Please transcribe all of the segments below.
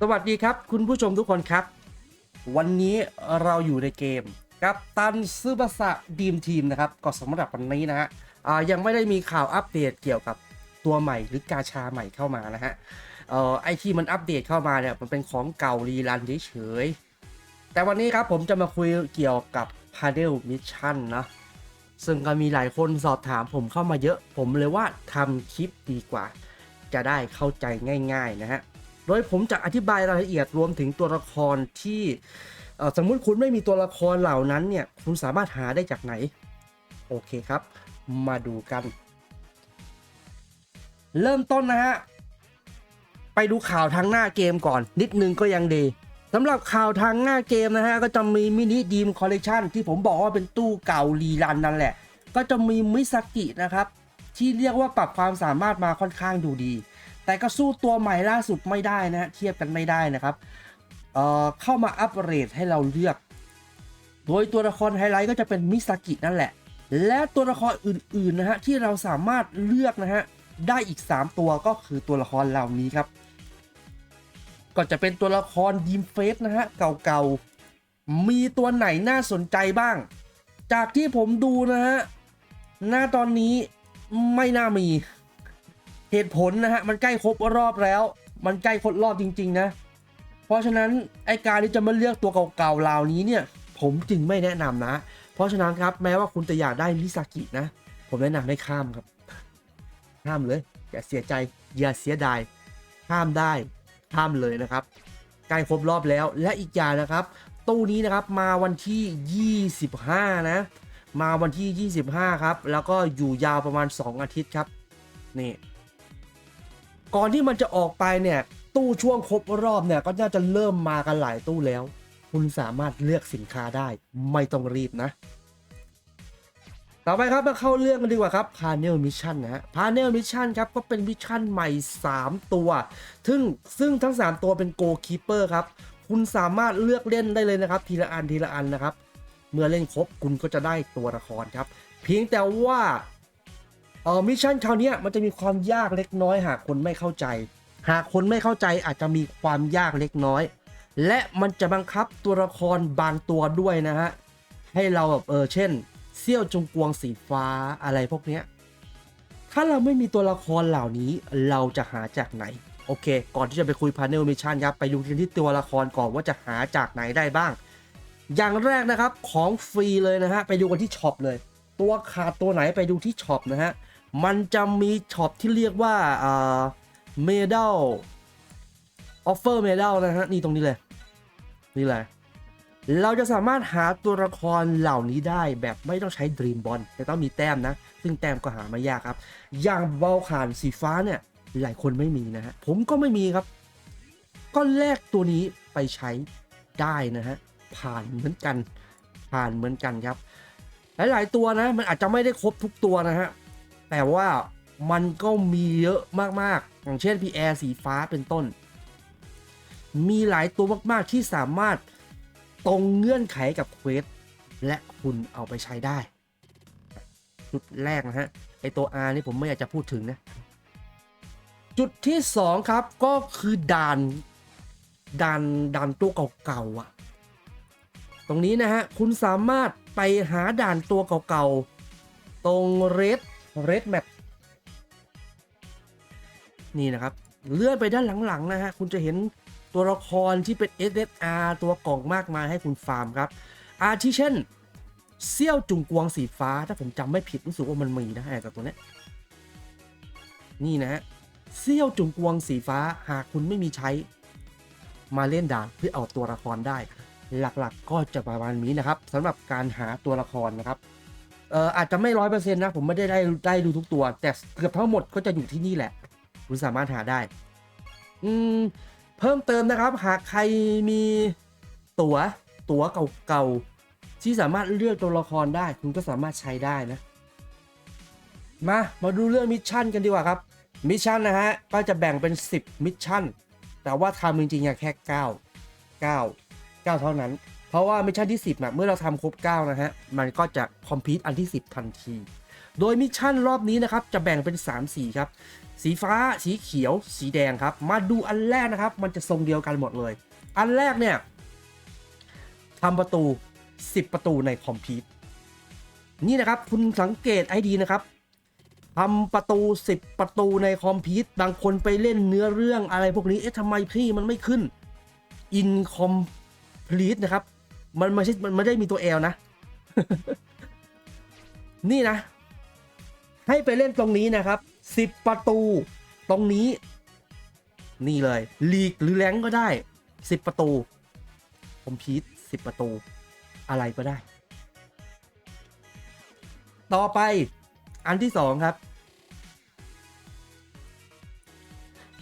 สวัสดีครับ คุณผู้ชมทุกคนครับ วันนี้เราอยู่ในเกมกับตันซึบาสะดีมทีมนะครับ ก็สำหรับวันนี้นะฮะยังไม่ได้มีข่าวอัปเดตเกี่ยวกับตัวใหม่หรือกาชาใหม่เข้ามานะฮะไอที่มันอัปเดตเข้ามาเนี่ยมันเป็นของเก่ารีรันเฉยแต่วันนี้ครับผมจะมาคุยเกี่ยวกับ p a d d l e Mission นะซึ่งก็มีหลายคนสอบถามผมเข้ามาเยอะ ผมเลยว่าทำคลิปดีกว่า จะได้เข้าใจง่ายๆนะฮะ โดยผมจะอธิบายรายละเอียดรวมถึงตัวละครที่สมมุติคุณไม่มีตัวละครเหล่านั้นเนี่ยคุณสามารถหาได้จากไหน โอเคครับ มาดูกัน เริ่มต้นนะฮะ ไปดูข่าวทางหน้าเกมก่อน นิดนึงก็ยังดีสำหรับข่าวทางหน้าเกมนะฮะ ก็จะมีมินิดีมคอลเลกชันที่ผมบอกว่าเป็นตู้เก่ารีรันนั่นแหละ ก็จะมีมิซากินะครับ ที่เรียกว่าปรับความสามารถมาค่อนข้างดูดี แต่ก็สู้ตัวใหม่ล่าสุดไม่ได้นะฮะเทียบกันไม่ได้นะครับเอ่อเข้ามาอัปเกรดให้เราเลือก โดยตัวละครไฮไลท์ก็จะเป็นมิซากินั่นแหละ และตัวละครอื่นๆนะฮะที่เราสามารถเลือกนะฮะได้อีก 3 ตัวก็คือตัวละครเหล่านี้ครับ ก็จะเป็นตัวละครดีมเฟสนะฮะเก่าๆ มีตัวไหนน่าสนใจบ้าง จากที่ผมดูนะฮะ หน้าตอนนี้ ไม่น่ามีเหตุผลนะฮะ มันใกล้ครบรอบแล้ว มันใกล้ครบรอบจริง ๆ นะ เพราะฉะนั้นไอการที่จะมาเลือกตัวเก่าๆเหล่านี้เนี่ย ผมจึงไม่แนะนำนะ เพราะฉะนั้นครับแม้ว่าคุณจะอยากได้มิซากินะ ผมแนะนำให้ข้ามครับ ข้ามเลย อย่าเสียใจ อย่าเสียดาย ข้ามได้ข้ามเลยนะครับ ใกล้ครบรอบแล้ว และอีกอย่างนะครับ ตู้นี้นะครับมาวันที่ 25 นะ มาวันที่ 25 ครับ แล้วก็อยู่ยาวประมาณ 2 อาทิตย์ครับ นี่ ก่อนที่มันจะออกไปเนี่ย ตู้ช่วงครบรอบเนี่ยก็น่าจะเริ่มมากันหลายตู้แล้ว คุณสามารถเลือกสินค้าได้ ไม่ต้องรีบนะ ต่อไปครับมาเข้าเรื่องกันดีกว่าครับ Panel Mission นะฮะ Panel Mission ครับก็เป็นมิชชั่นใหม่ 3 ตัว ซึ่งซึ่งทั้ง 3 ตัวเป็น Goalkeeper ครับ คุณสามารถเลือกเล่นได้เลยนะครับ ทีละอันทีละอันนะครับ เมื่อเล่นครบคุณก็จะได้ตัวละครครับ เพียงแต่ว่าเออมิชชั่นคราวนี้มันจะมีความยากเล็กน้อย หากคนไม่เข้าใจ หากคนไม่เข้าใจอาจจะมีความยากเล็กน้อย และมันจะบังคับตัวละครบางตัวด้วยนะฮะให้เราแบบเออเช่นเซี่ยวจงกวงสีฟ้าอะไรพวกเนี้ยถ้าเราไม่มีตัวละครเหล่านี้เราจะหาจากไหน โอเค ก่อนที่จะไปคุยพาร์เนลมิชชั่นครับ ไปดูกันที่ตัวละครก่อนว่าจะหาจากไหนได้บ้าง อย่างแรกนะครับของฟรีเลยนะฮะไปดูกันที่ช็อปเลย ตัวขาดตัวไหนไปดูที่ช็อปนะฮะมันจะมีช็อปที่เรียกว่าอ่าเมดัลออฟเฟอร์เมดัลนะฮะนี่ตรงนี้เลยนี่เลยเราจะสามารถหาตัวละครเหล่านี้ได้แบบไม่ต้องใช้ Dream Ball แต่ต้องมีแต้มนะ ซึ่งแต้มก็หาไม่ยากครับ อย่างเบลขานสีฟ้าเนี่ย หลายคนไม่มีนะฮะ ผมก็ไม่มีครับ ก็แลกตัวนี้ไปใช้ได้นะฮะ ผ่านเหมือนกัน ผ่านเหมือนกันครับ หลาย ๆ ตัวนะ มันอาจจะไม่ได้ครบทุกตัวนะฮะ แต่ว่ามันก็มีเยอะมาก ๆ อย่างเช่นพีแอร์สีฟ้าเป็นต้น มีหลายตัวมาก ๆ ที่สามารถตรงเงื่อนไขกับเควสและคุณเอาไปใช้ได้ จุดแรกนะฮะ ไอตัว R นี่ผมไม่อยากจะพูดถึงนะ จุดที่ 2 ครับก็คือด่านด่านด่านตัวเก่าๆอะ ตรงนี้นะฮะ คุณสามารถไปหาด่านตัวเก่าๆ ตรง Red Red Map นี่นะครับ เลื่อนไปด้านหลังๆนะฮะ คุณจะเห็นตัวละครที่เป็น SSR ตัวกล่องมากมายให้คุณฟาร์มครับ อาทิเช่นเซี่ยวจุงกวงสีฟ้า ถ้าผมจำไม่ผิดรู้สึกว่ามันมีนะฮะกับตัวนี้นี่นะฮะเซี่ยวจุงกวงสีฟ้าหากคุณไม่มีใช้ มาเล่นด่านเพื่อเอาตัวละครได้ หลักๆ ก็จะประมาณนี้นะครับสำหรับการหาตัวละครนะครับเอ่ออาจจะไม่ร้อยเปอร์เซ็นต์นะ ผมไม่ได้ได้ได้ดูทุกตัว แต่เกือบทั้งหมดก็จะอยู่ที่นี่แหละ คุณสามารถหาได้ อืม เพิ่มเติมนะครับ หากใครมีตัว๋ว ตั๋วเก่าๆ ที่สามารถเลือกตัวละครได้ คุณก็สามารถใช้ได้นะ มา มาดูเรื่องมิชชั่นกันดีกว่าครับ มิชชั่นนะฮะ ก็จะแบ่งเป็น 10 มิชชั่น แต่ว่าทำจริงๆอะแค่ 9 9 9 เท่านั้น เพราะว่ามิชชั่นที่ 10นะเมื่อเราทำครบ 9 นะฮะ มันก็จะคอมพิวต์อันที่ 10 ทันที โดยมิชชั่นรอบนี้นะครับ จะแบ่งเป็น 3 สีครับ สีฟ้า สีเขียว สีแดงครับ มาดูอันแรกนะครับ มันจะทรงเดียวกันหมดเลย อันแรกเนี่ยทำประตู 10 ประตูในคอมพิวต์นี่นะครับคุณสังเกตไอดีนะครับทำประตู 10 ประตูในคอมพิวต์บางคนไปเล่นเนื้อเรื่องอะไรพวกนี้ เอ๊ะทำไมพี่มันไม่ขึ้น in complete นะครับ มันไม่ใช่มันไม่ได้มีตัว L นะ นี่นะ ให้ไปเล่นตรงนี้นะครับ 10 ประตู ตรงนี้ นี่เลย ลีกหรือแรงก็ได้ 10 ประตูคอมพิวต์10 ประตู อะไรก็ได้ ต่อไปอันที่ 2 ครับ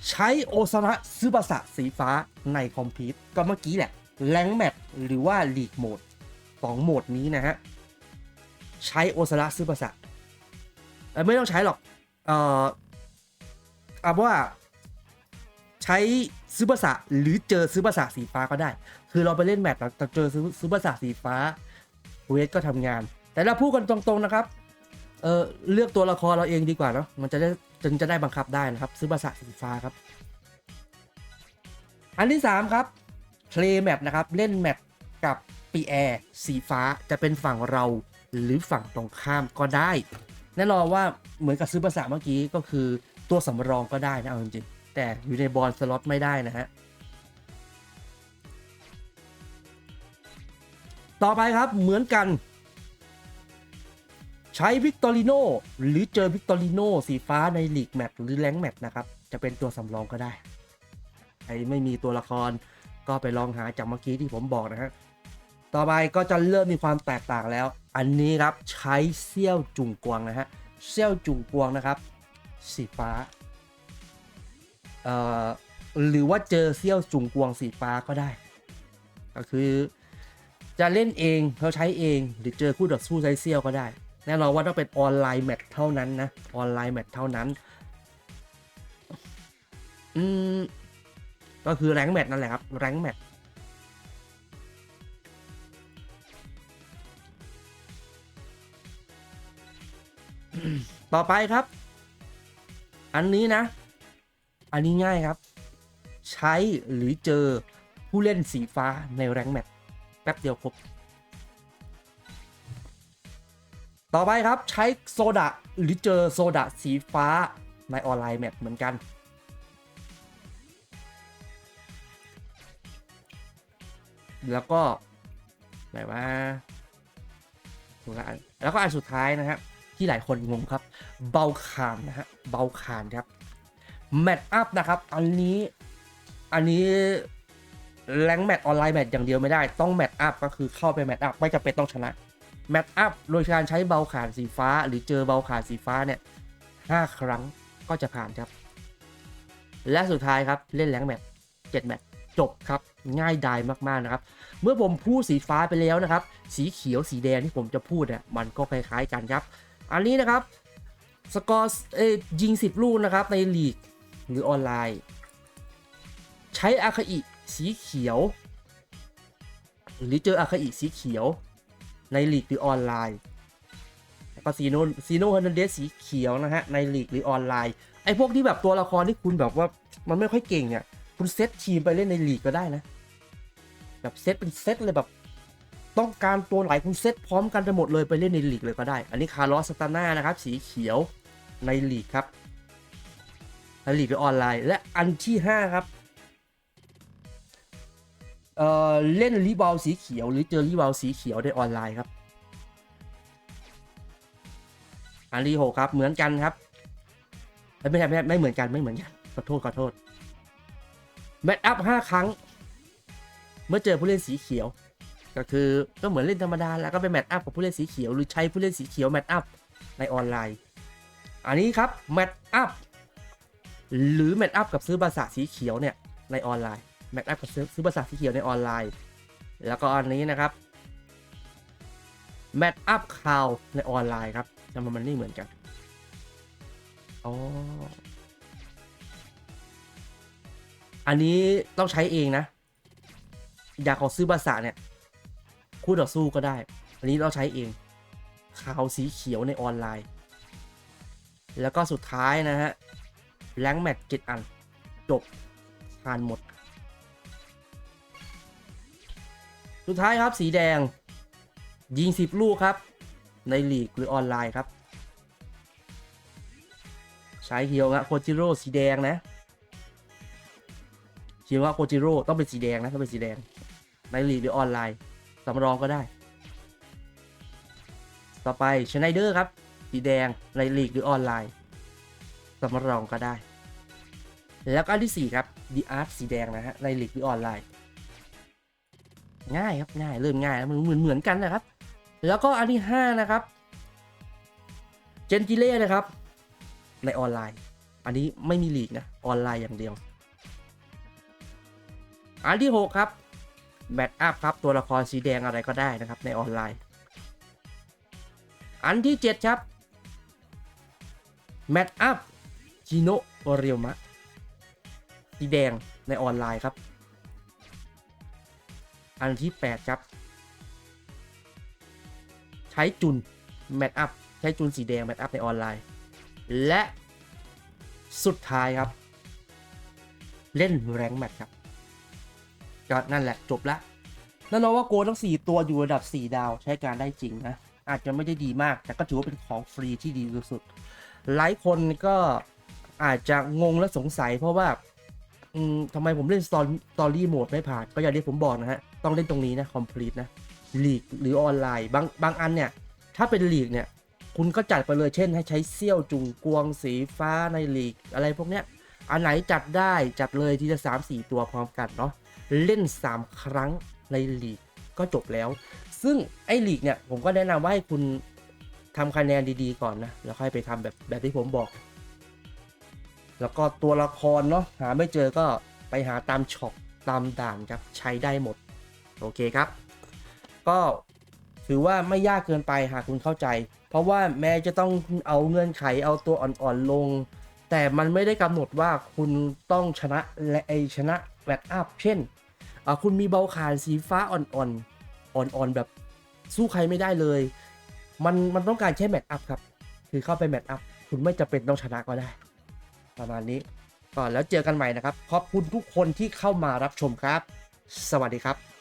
ใช้โอซาระซึบาสะสีฟ้าในคอมพิวต์ก็เมื่อกี้แหละ แรงแมทหรือว่าลีกโหมดสองโหมดนี้นะฮะ ใช้โอซาระซึบาสะเอ่อไม่ต้องใช้หรอก เอ่อเอาว่าใช้ซึบาสะหรือเจอซึบาสะสีฟ้าก็ได้ คือเราไปเล่นแมตช์แล้วแต่เจอซึบาสะสีฟ้าเวทก็ทำงาน แต่เราพูดกันตรงๆนะครับ เออเลือกตัวละครเราเองดีกว่าเนาะมันจะได้จึงจะได้บังคับได้นะครับ ซื้อภาษาสีฟ้าครับ อันที่ 3 ครับ play map นะครับ เล่นแมปกับปีแอร์สีฟ้าจะเป็นฝั่งเราหรือฝั่งตรงข้ามก็ได้ แน่นอนว่าเหมือนกับซื้อภาษาเมื่อกี้ก็คือตัวสำรองก็ได้นะเอาจริงๆแต่อยู่ในบอลสล็อตไม่ได้นะฮะต่อไปครับเหมือนกัน ใช้วิกตอริโนหรือเจอวิกตอริโนสีฟ้าในลีกแมตช์หรือแรงแมตช์นะครับ จะเป็นตัวสำรองก็ได้ใครไม่มีตัวละคร ก็ไปลองหาจากเมื่อกี้ที่ผมบอกนะฮะต่อไปก็จะเริ่มมีความแตกต่างแล้ว อันนี้ครับใช้เซี่ยวจุงกวางนะฮะเซี่ยวจุงกวางนะครับสีฟ้าเอ่อหรือว่าเจอเซี่ยวจุงกวางสีฟ้าก็ได้ ก็คือจะเล่นเองเขาใช้เองหรือเจอคู่ต่อสู้ใช้เซี่ยวก็ได้แน่นอนว่าต้องเป็นออนไลน์แมตช์เท่านั้นนะออนไลน์แมตช์เท่านั้นอืม ก็คือแรงแมตช์นั่นแหละครับแรงแมตช์ต่อไปครับ อันนี้นะ อันนี้ง่ายครับ ใช้หรือเจอผู้เล่นสีฟ้าในแรงแมตช์แป๊บเดียวครบ ต่อไปครับใช้โซดาหรือเจอโซดาสีฟ้าในออนไลน์แมปเหมือนกัน แล้วก็ไหนว่าแล้วก็อันสุดท้ายนะครับที่หลายคนงงครับ เบาคานนะฮะเบาคานครับแมตช์อัพนะครับ อันนี้อันนี้แรงแมตช์ออนไลน์แมตช์อย่างเดียวไม่ได้ ต้องแมตช์อัพก็คือเข้าไปแมตช์อัพไม่จำเป็นต้องชนะแมตช์อัพโดยการใช้เบาขานสีฟ้า หรือเจอเบาขานสีฟ้าเนี่ยห้าครั้งก็จะผ่านครับ และสุดท้ายครับเล่นแรงแมตช์เจ็ดแมตช์ จบครับง่ายดายมากๆนะครับ เมื่อผมพูดสีฟ้าไปแล้วนะครับ สีเขียวสีแดงที่ผมจะพูดเนี่ยมันก็คล้ายๆกันครับ อันนี้นะครับสกอร์เอยิง 10 ลูกนะครับในลีกหรือออนไลน์ ใช้อาคาอิสีเขียว หรือเจออาคาอิสีเขียว ในลีกหรือออนไลน์แล้วก็ซีโนซีโนฮันเดสสีเขียวนะฮะในลีกหรือออนไลน์ไอ้พวกที่แบบตัวละครที่คุณแบบว่ามันไม่ค่อยเก่งเนี่ย คุณเซตทีมไปเล่นในลีกก็ได้นะ แบบเซตเป็นเซตเลยแบบ ต้องการตัวไหนคุณเซตพร้อมกันทั้งหมดเลยไปเล่นในลีกเลยก็ได้ อันนี้คาร์ลอสตาน่านะครับ สีเขียวในลีกครับในลีกออนไลน์ และอันที่ 5 ครับเอ่อเล่นรีบอลสีเขียว หรือเจอรีบอลสีเขียวในออนไลน์ครับ อันที่หกครับเหมือนกันครับไม่ใช่ไม่ไม่เหมือนกันไม่เหมือนกันขอโทษขอโทษ แมตช์อัพห้าครั้ง เมื่อเจอผู้เล่นสีเขียว ก็คือก็เหมือนเล่นธรรมดาแล้วก็ไปแมตช์อัพกับผู้เล่นสีเขียวหรือใช้ผู้เล่นสีเขียวแมตช์อัพในออนไลน์ อันนี้ครับแมตช์อัพหรือแมตช์อัพกับซื้อบาษาสีเขียวเนี่ยในออนไลน์แมตช์อัพกับซื้อซื้อภาษาสีเขียวในออนไลน์ แล้วก็อันนี้นะครับแมตช์อัพคาวในออนไลน์ครับทำไมมันไม่เหมือนกัน อ๋อ อันนี้ต้องใช้เองนะอยากขอซื้อภาษาเนี่ย คู่ต่อสู้ก็ได้ อันนี้เราใช้เองขาวสีเขียวในออนไลน์ แล้วก็สุดท้ายนะฮะแรงแมตช์เจ็ดอัน จบทานหมด สุดท้ายครับสีแดง ยิง 10 ลูกครับ ในลีกหรือออนไลน์ครับ ใช้เฮียวงะโคจิโร่สีแดงนะ เฮียวงะโคจิโร่ต้องเป็นสีแดงนะต้องเป็นสีแดง ในลีกหรือออนไลน์สำรองก็ได้ ต่อไปชไนเดอร์ครับ สีแดงในลีกหรือออนไลน์สำรองก็ได้ แล้วก็อันที่ 4 ครับดีอาร์ตสีแดงนะฮะในลีกหรือออนไลน์ ง่ายครับง่ายเริ่มง่ายแล้วมันเหมือนเหมือนกันนะครับ แล้วก็อันที่ 5 นะครับเจนกิเล่นะครับ ในออนไลน์ อันนี้ไม่มีลีกนะ ออนไลน์อย่างเดียว อันที่ 6 ครับแบทอัพครับตัวละครสีแดงอะไรก็ได้นะครับในออนไลน์ อันที่ 7 ครับแมทอัพจิโนโอเรียวมะสีแดงในออนไลน์ครับ อันที่ 8 ครับ ใช้จุนแมทอัพใช้จุนสีแดงแมทอัพในออนไลน์ และสุดท้ายครับ เล่นแรงแมทครับ ก็นั่นแหละจบละแน่นอนว่าโกทั้ง 4 ตัวอยู่ระดับ 4 ดาวใช้การได้จริงนะ อาจจะไม่ได้ดีมาก แต่ก็ถือว่าเป็นของฟรีที่ดีที่สุดหลายคนก็อาจจะงงและสงสัยเพราะว่าทำไมผมเล่นสตอรี่โหมดไม่ผ่าน ก็อย่างที่ผมบอกนะฮะ ต้องเล่นตรงนี้นะคอมพลีทนะลีกหรือออนไลน์ บางบางอันเนี่ย ถ้าเป็นลีกเนี่ย คุณก็จัดไปเลยเช่น ให้ใช้เซี่ยวจุงกวงสีฟ้าในลีกอะไรพวกเนี้ยอันไหนจัดได้จัดเลยทีละ3 4ตัวพร้อมกันเนาะ เล่น 3 ครั้งในลีกก็จบแล้ว ซึ่งไอ้ลีกเนี่ยผมก็แนะนำว่าให้คุณทำคะแนนดีๆก่อนนะ แล้วค่อยไปทำแบบแบบที่ผมบอก แล้วก็ตัวละครเนาะหาไม่เจอก็ไปหาตามช็อปตามด่านครับใช้ได้หมด โอเคครับ ก็ถือว่าไม่ยากเกินไปหากคุณเข้าใจ เพราะว่าแม้จะต้องเอาเงื่อนไขเอาตัวอ่อนๆลง แต่มันไม่ได้กำหนดว่าคุณต้องชนะและไอชนะแวดอัพเช่น คุณมีเบาขานสีฟ้าอ่อนๆ อ่อนๆ แบบสู้ใครไม่ได้เลย มันมันต้องการแค่แมตช์อัพครับ คือเข้าไปแมตช์อัพ คุณไม่จำเป็นต้องชนะก็ได้ ประมาณนี้ ก่อนแล้วเจอกันใหม่นะครับ ขอบคุณทุกคนที่เข้ามารับชมครับ สวัสดีครับ